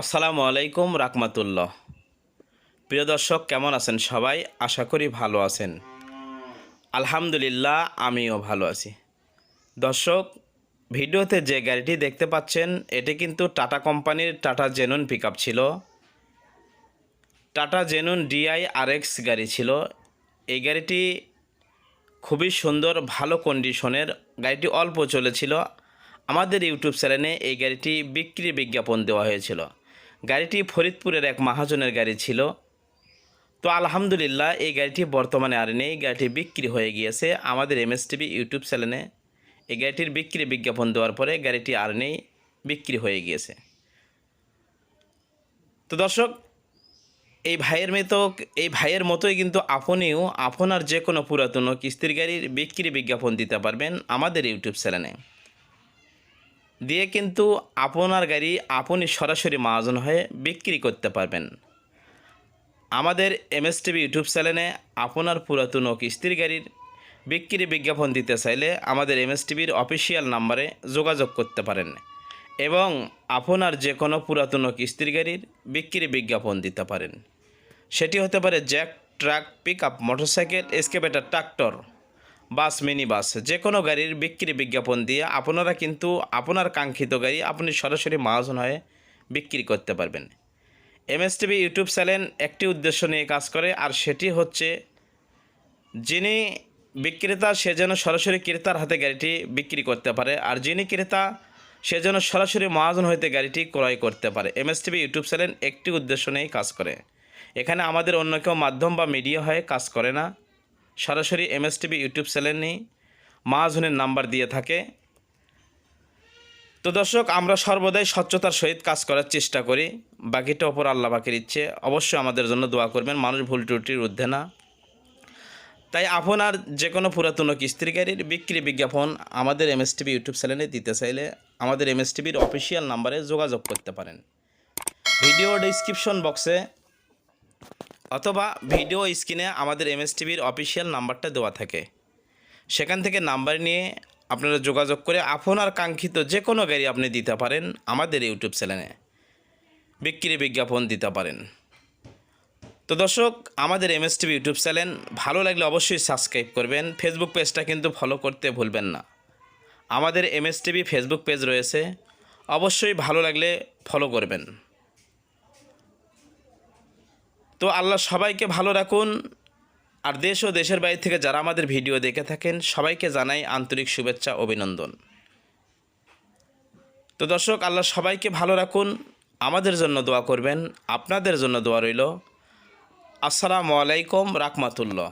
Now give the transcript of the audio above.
আসসালামু আলাইকুম রাকমাতুল্লাহ প্রিয় দর্শক, কেমন আছেন সবাই? আশা করি ভালো আছেন। আলহামদুলিল্লাহ, আমিও ভালো আছি। দর্শক, ভিডিওতে যে গাড়িটি দেখতে পাচ্ছেন, এটি কিন্তু টাটা কোম্পানির টাটা জেনুন পিক ছিল। টাটা জেনুন ডিআই আরএক্স গাড়ি ছিল। এই গাড়িটি খুবই সুন্দর, ভালো কন্ডিশনের। গাড়িটি অল্প চলেছিল। আমাদের ইউটিউব চ্যানেলে এই গাড়িটি বিক্রি বিজ্ঞাপন দেওয়া হয়েছিল। গাড়িটি ফরিদপুরের এক মহাজনের গাড়ি ছিল। তো আলহামদুলিল্লাহ, এই গাড়িটি বর্তমানে আর নেই। গাড়িটি বিক্রি হয়ে গিয়েছে আমাদের এম এমএসটিভি ইউটিউব চ্যানেলে। এই গাড়িটির বিক্রি বিজ্ঞাপন দেওয়ার পরে গাড়িটি আর নেই, বিক্রি হয়ে গিয়েছে। তো দর্শক, এই ভাইয়ের মতো, এই ভাইয়ের মতোই কিন্তু আপনিও আপনার যে কোনো পুরাতন কিস্তির গাড়ির বিক্রি বিজ্ঞাপন দিতে পারবেন আমাদের ইউটিউব চ্যানেলে। দিয়ে কিন্তু আপনার গাড়ি আপনি সরাসরি মহাজন হয়ে বিক্রি করতে পারবেন। আমাদের এমএসটিভি ইউটিউব চ্যানেলে আপনার পুরাতন ও কিস্তির গাড়ির বিক্রি বিজ্ঞাপন দিতে চাইলে আমাদের এমএসটিভির অফিসিয়াল নাম্বারে যোগাযোগ করতে পারেন এবং আপনার যে কোনো পুরাতন কিস্তির গাড়ির বিক্রি বিজ্ঞাপন দিতে পারেন। সেটি হতে পারে jack, truck pickup motorcycle excavator tractor. Bus mini bus যে কোনো গাড়ির বিক্রি বিজ্ঞাপন দিয়ে আপনারা কিন্তু আপনার কাঙ্ক্ষিত গাড়ি আপনি সরাসরি মহাজন হয়ে বিক্রি করতে পারবেন। এমএসটিভি ইউটিউব চ্যানেল একটি উদ্দেশ্য নিয়ে কাজ করে, আর সেটি হচ্ছে যিনি বিক্রেতা, সে যেন সরাসরি ক্রেতার হাতে গাড়িটি বিক্রি করতে পারে, আর যিনি ক্রেতা, সে যেন সরাসরি মহাজন হইতে গাড়িটি ক্রয় করতে পারে। এমএসটিভি ইউটিউব চ্যানেল একটি উদ্দেশ্য নিয়েই কাজ করে। এখানে আমাদের অন্য কেউ মাধ্যম বা মিডিয়া হয়ে কাজ করে না। সরাসরি এমএসটিভি ইউটিউব চ্যানেল নিয়ে মহাজনের নাম্বার দিয়ে থাকে। তো দর্শক, আমরা সর্বদাই স্বচ্ছতার সহিত কাজ করার চেষ্টা করি। বাকিটা ওপর আল্লাহ বাকির ইচ্ছে। অবশ্যই আমাদের জন্য দোয়া করবেন, মানুষ ভুল ত্রুটির ঊর্ধ্বে না। তাই আপনার যে কোনো পুরাতন কিস্তির গাড়ির বিক্রি বিজ্ঞাপন আমাদের এমএসটিভি ইউটিউব চ্যানেলে দিতে চাইলে আমাদের এমএসটিভির অফিসিয়াল নাম্বারে যোগাযোগ করতে পারেন। ভিডিও ডিসক্রিপশন বক্সে অথবা ভিডিও স্ক্রিনে আমাদের এমএসটিভির অফিসিয়াল নাম্বারটা দেওয়া থাকে। সেখান থেকে নাম্বার নিয়ে আপনারা যোগাযোগ করে আপনার কাঙ্ক্ষিত যে কোনো গাড়ি আপনি দিতে পারেন আমাদের ইউটিউব চ্যানেলে। বিক্রি বিজ্ঞাপন দিতে পারেন। তো দর্শক, আমাদের এমএসটিভি ইউটিউব চ্যানেল ভালো লাগলে অবশ্যই সাবস্ক্রাইব করবেন। ফেসবুক পেজটা কিন্তু ফলো করতে ভুলবেন না। আমাদের এমএসটিভি ফেসবুক পেজ রয়েছে। অবশ্যই ভালো লাগলে ফলো করবেন। তো আল্লাহ সবাইকে ভালো রাখুন। আর দেশ ও দেশের বাইরে থেকে যারা আমাদের ভিডিও দেখে থাকেন, সবাইকে জানাই আন্তরিক শুভেচ্ছা, অভিনন্দন। তো দর্শক, আল্লাহ সবাইকে ভালো রাখুন, আমাদের জন্য দোয়া করবেন, আপনাদের জন্য দোয়া রইল। আসসালামু আলাইকুম রাহমাতুল্লাহ।